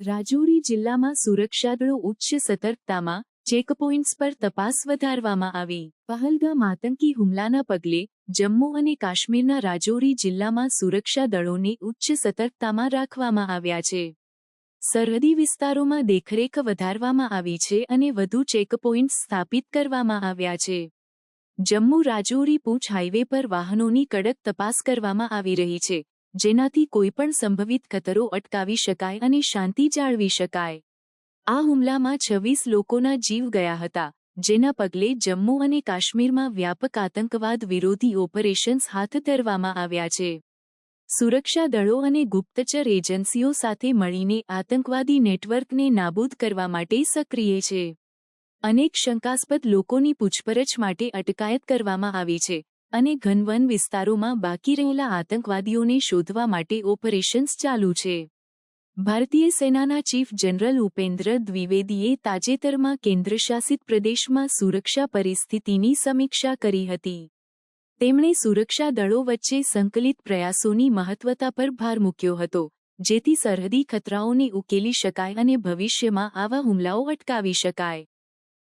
રાજૌરી જિલ્લામાં સુરક્ષાદળો ઉચ્ચ સતર્કતામાં ચેકપોઇન્ટ્સ પર તપાસ વધારવામાં આવી. પહલગામ આતંકી હુમલાના પગલે જમ્મુ અને કાશ્મીરના રાજૌરી જિલ્લામાં સુરક્ષા દળોને ઉચ્ચ સતર્કતામાં રાખવામાં આવ્યા છે. સરહદી વિસ્તારોમાં દેખરેખ વધારવામાં આવી છે અને વધુ ચેકપોઇન્ટ્સ સ્થાપિત કરવામાં આવ્યા છે. જમ્મુ રાજૌરી પૂંછ હાઇવે પર વાહનોની કડક તપાસ કરવામાં આવી રહી છે. જેનાથી કોઈપણ સંભવિત ખતરો અટકાવી શકાય અને શાંતિ જાળવી શકાય. આ હુમલામાં છવ્વીસ લોકોના જીવ ગયા હતા, જેના પગલે જમ્મુ અને કાશ્મીરમાં વ્યાપક આતંકવાદ વિરોધી ઓપરેશન્સ હાથ ધરવામાં આવ્યા છે. સુરક્ષા દળો અને ગુપ્તચર એજન્સીઓ સાથે મળીને આતંકવાદી નેટવર્કને નાબૂદ કરવા માટે સક્રિય છે. અનેક શંકાસ્પદ લોકોની પૂછપરછ માટે અટકાયત કરવામાં આવી છે અને ઘનવન વિસ્તારોમાં બાકી રહેલા આતંકવાદીઓને શોધવા માટે ઓપરેશન્સ ચાલુ છે. ભારતીય સેનાના ચીફ જનરલ ઉપેન્દ્ર દ્વિવેદીએ તાજેતરમાં કેન્દ્રશાસિત પ્રદેશમાં સુરક્ષા પરિસ્થિતિની સમીક્ષા કરી હતી. તેમણે સુરક્ષા દળો વચ્ચે સંકલિત પ્રયાસોની મહત્વતા પર ભાર મૂક્યો હતો, જેથી સરહદી ખતરાઓને ઉકેલી શકાય અને ભવિષ્યમાં આવા હુમલાઓ અટકાવી શકાય.